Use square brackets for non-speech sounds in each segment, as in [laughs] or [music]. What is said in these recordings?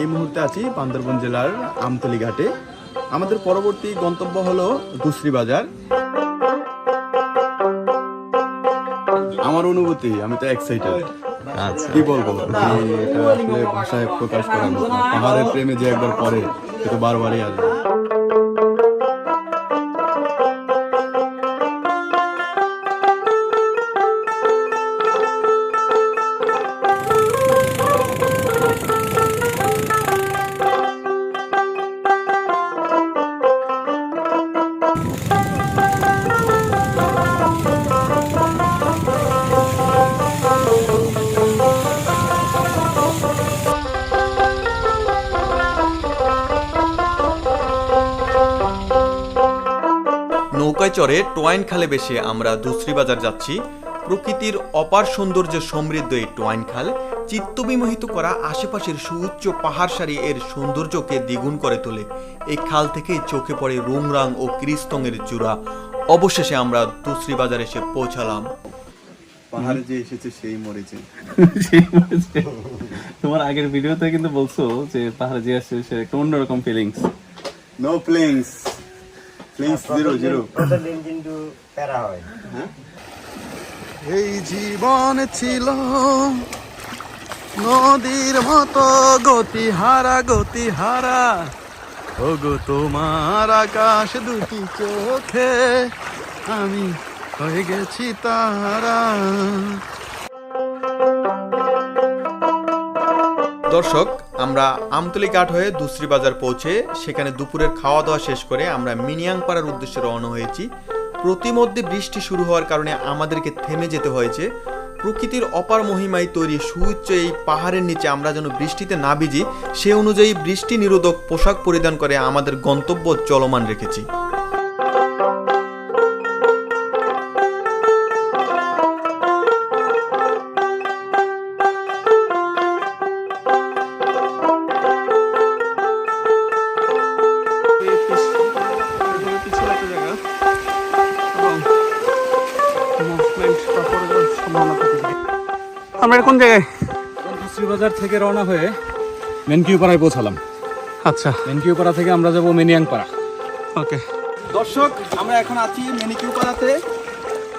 এই মুহূর্তে আছি বান্দরবন জেলার আমতলি ঘাটে। আমাদের পরবর্তী গন্তব্য হলো দুশ্রি বাজার। আমার অনুভূতি আমি তো এক্সাইটেড আচ্ছা। কি বলব? এটা আসলে ভাষায় প্রকাশ করার পাহাড়ের প্রেমে যে একবার পরে সে তো বারবারই আসবে। চড়ে টোয়াইন খালে বেশে আমরা দুসরি বাজার যাচ্ছি। প্রকৃতির অপার সৌন্দর্যে সমৃদ্ধ এই টোয়াইন খাল চিত্তবিমোহিত করা আশেপাশের সুউচ্চ পাহাড় সারি এর সৌন্দর্যকে দ্বিগুণ করে তোলে। এই খাল থেকেই চোখে পড়ে রুংরাং ও ক্রিস্তঙের চূড়া। অবশেষে আমরা দুসরি বাজার এসে পৌঁছালাম। পাহাড়ে যে এসেছে সেই মরেছে। [laughs] তোমার আগের ভিডিওতে কিন্তু বলছো যে পাহাড়ে যে আসছে সে একটা অন্যরকম ফিলিংস নো ফ্লিংস এই জীবন ছিল নদীর মতো গতি হারা গতি হারা ওগো তোমার আকাশ দুটি চোখে আমি হয়ে গেছি তারা। দর্শক, আমরা আমতলি ঘাট হয়ে দুসরি বাজার পৌঁছে সেখানে দুপুরের খাওয়া দাওয়া শেষ করে আমরা মিনিয়াং পাড়ার উদ্দেশ্যে রওনা হয়েছি। প্রতিমধ্যে বৃষ্টি শুরু হওয়ার কারণে আমাদেরকে থেমে যেতে হয়েছে। প্রকৃতির অপার মহিমায় তৈরি সুউচ্চ এই পাহাড়ের নিচে আমরা যেন বৃষ্টিতে না ভিজি, সে অনুযায়ী বৃষ্টি নিরোধক পোশাক পরিধান করে আমাদের গন্তব্য চলমান রেখেছি। আমরা কোন জায়গায় বাজার থেকে রওনা হয়ে মেনকিউপাড়ায় পৌঁছালাম। আচ্ছা। মেনকিউপাড়া থেকে আমরা যাব মেনিয়াংপাড়া। ওকে। দর্শক আমরা এখন আছি মেনিকিউ পাড়াতে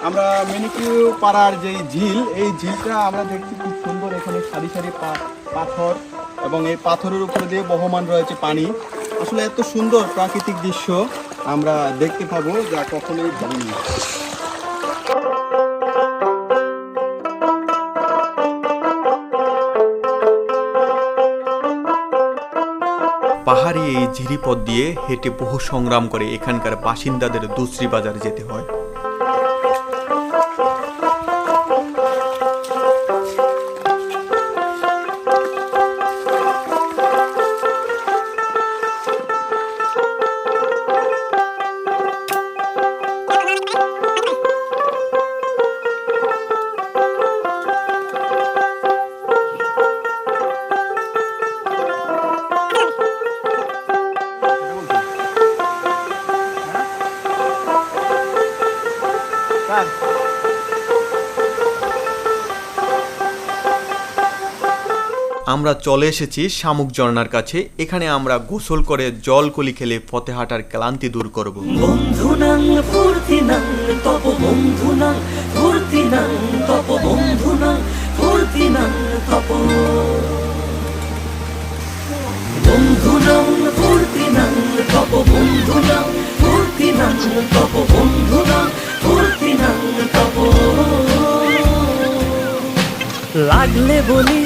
আমরা মেনিকিউ পাড়ার যে ঝিল এই ঝিলটা আমরা দেখছি খুব সুন্দর। এখানে সারি সারি পাথর এবং এই পাথরের উপরে দিয়ে বহমান রয়েছে পানি। আসলে এত সুন্দর প্রাকৃতিক দৃশ্য আমরা দেখতে পাবো যা কখনোই ভাবিনি। পাহাড়ি এই ঝিরিপথ দিয়ে হেঁটে বহু সংগ্রাম করে এখানকার বাসিন্দাদের দুসরি বাজার যেতে হয়। আমরা চলে এসেছি শামুক ঝর্ণার কাছে। এখানে আমরা গোসল করে জল কলি খেলে ফতেহাটার ক্লান্তি দূর করব। বন্ধুনাং ফুর্তিনাং তপ ফুর্তিনাং তপ ফুর্তিনাং তপ। বন্ধুনাং ফুর্তিনাং তপ লাগলে বলিস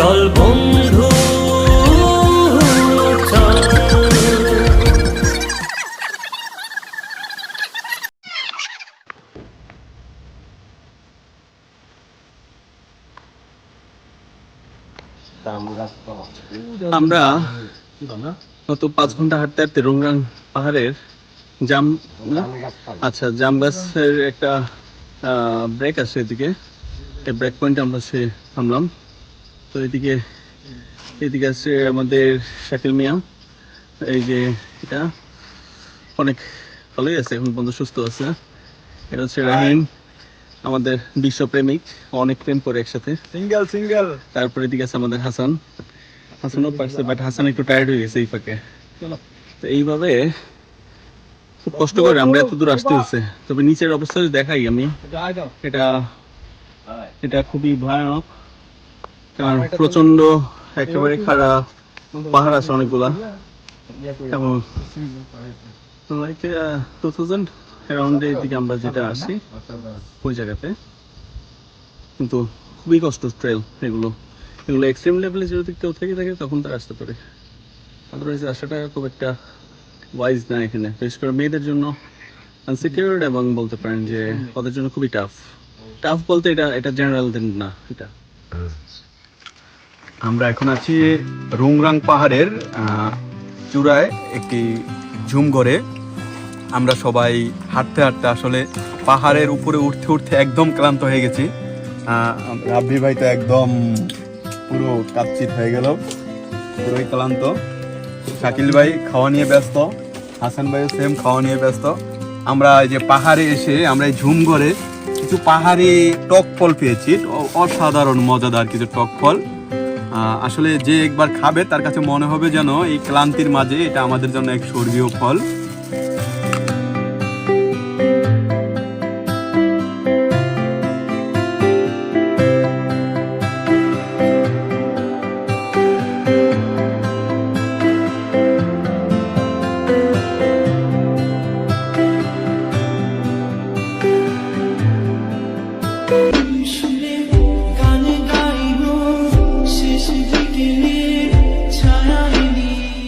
চল বন্ধু আমরা গত পাঁচ ঘণ্টা হাঁটতে হাঁটতে রোংরাং পাহাড়ের জাম আচ্ছা জাম গাছের একটা ব্রেক আছে এদিকে। এই ব্রেক পয়েন্টে আমরা সে থামলাম। তো এদিকে এদিকে আছে আমাদের শাকিল মিয়া। এই যে এটা অনেক ভালোই আছে এখন পর্যন্ত সুস্থ আছে। এটা হচ্ছে রাহিম আমাদের বিশ্বপ্রেমিক অনেক প্রেম করে একসাথে। সিঙ্গেল সিঙ্গেল তারপরে এদিকে আছে আমাদের হাসান। হাসানও পারছে বাট হাসান একটু টায়ার্ড হয়ে গেছে এই ফাঁকে। তো এইভাবে খুব কষ্ট করে আমরা এত দূর আসতে হচ্ছে। তবে নিচের অবস্থা দেখাই আমি এটা এটা খুবই ভয়ানক। কারণ প্রচণ্ড একেবারে খারাপ পাহাড় আছে অনেকগুলা। এবং লাইক টু থাউজেন্ড অ্যারাউন্ড দিকে আমরা যেটা আসি ওই জায়গাতে। কিন্তু খুবই কষ্ট ট্রেল এগুলো। এগুলো এক্সট্রিম লেভেলে যদি কেউ থেকে থাকে তখন তারা আসতে পারে। আদারওয়াইজ আসাটা খুব একটা ওয়াইজ না এখানে। বিশেষ করে মেয়েদের জন্য আনসিকিউর্ড এবং বলতে পারেন যে ওদের জন্য খুবই টাফ টাফ বলতে এটা এটা জেনারেল না এটা। আমরা এখন আছি রুংরাং পাহাড়ের চূড়ায় একটি ঝুম ঘরে। আমরা সবাই হাঁটতে হাঁটতে আসলে পাহাড়ের উপরে উঠতে উঠতে একদম ক্লান্ত হয়ে গেছি। রাব্বি ভাই তো একদম পুরো কাচ্চিত হয়ে গেল, পুরোই ক্লান্ত। শাকিল ভাই খাওয়া নিয়ে ব্যস্ত, হাসান ভাইও সেম খাওয়া নিয়ে ব্যস্ত। আমরা যে পাহাড়ে এসে আমরা এই ঝুম ঘরে কিছু পাহাড়ি টক ফল পেয়েছি অসাধারণ মজাদার কিছু টক ফল। আসলে যে একবার খাবে তার কাছে মনে হবে যেন এই ক্লান্তির মাঝে এটা আমাদের জন্য এক স্বর্গীয় ফল।